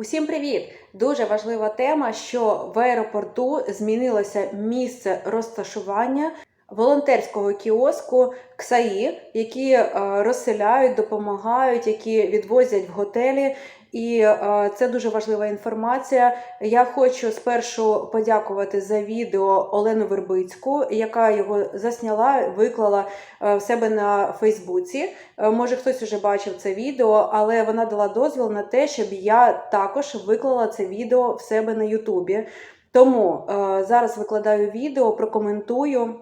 Усім привіт! Дуже важлива тема, що в аеропорту змінилося місце розташування волонтерського кіоску КСАІ, які е, розселяють, допомагають, які відвозять в готелі. І е, це дуже важлива інформація. Я хочу спершу подякувати за відео Олену Вербицьку, яка його засняла, виклала е, в себе на Фейсбуці. Може, хтось уже бачив це відео, але вона дала дозвіл на те, щоб я також виклала це відео в себе на Ютубі. Тому зараз викладаю відео, прокоментую.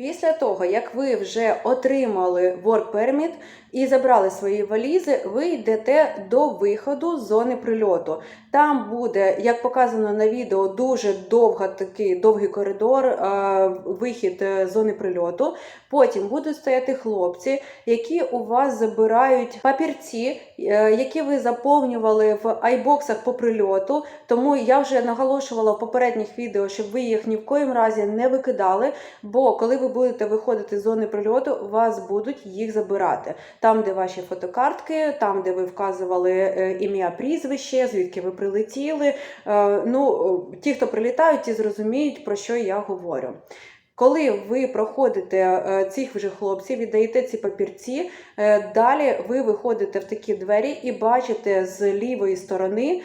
Після того, як ви вже отримали work permit і забрали свої валізи, ви йдете до виходу з зони прильоту. Там буде, як показано на відео, дуже довга такий довгий коридор, е, вихід е, зони прильоту. Потім будуть стояти хлопці, які у вас забирають папірці, е, які ви заповнювали в айбоксах по прильоту. Тому я вже наголошувала в попередніх відео, щоб ви їх ні в коїм разі не викидали. Бо коли ви будете виходити з зони прильоту, вас будуть їх забирати. Там, де ваші фотокартки, там, де ви вказували е, ім'я, прізвище, звідки ви прилетіли. Е, Ну, ті, хто прилітають, ті зрозуміють, про що я говорю. Коли ви проходите е, цих вже хлопців, віддаєте ці папірці, далі ви виходите в такі двері і бачите з лівої сторони,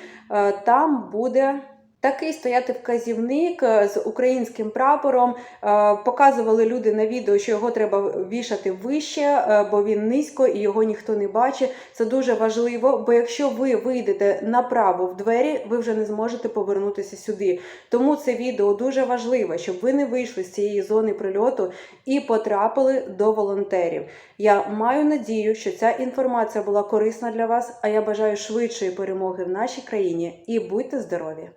там буде. Такий стояти вказівник е, з українським прапором. Е, Показували люди на відео, що його треба вішати вище, е, бо він низько і його ніхто не бачить. Це дуже важливо, бо якщо ви вийдете направо в двері, ви вже не зможете повернутися сюди. Тому це відео дуже важливе, щоб ви не вийшли з цієї зони прильоту і потрапили до волонтерів. Я маю надію, що ця інформація була корисна для вас. А я бажаю швидшої перемоги в нашій країні і будьте здорові!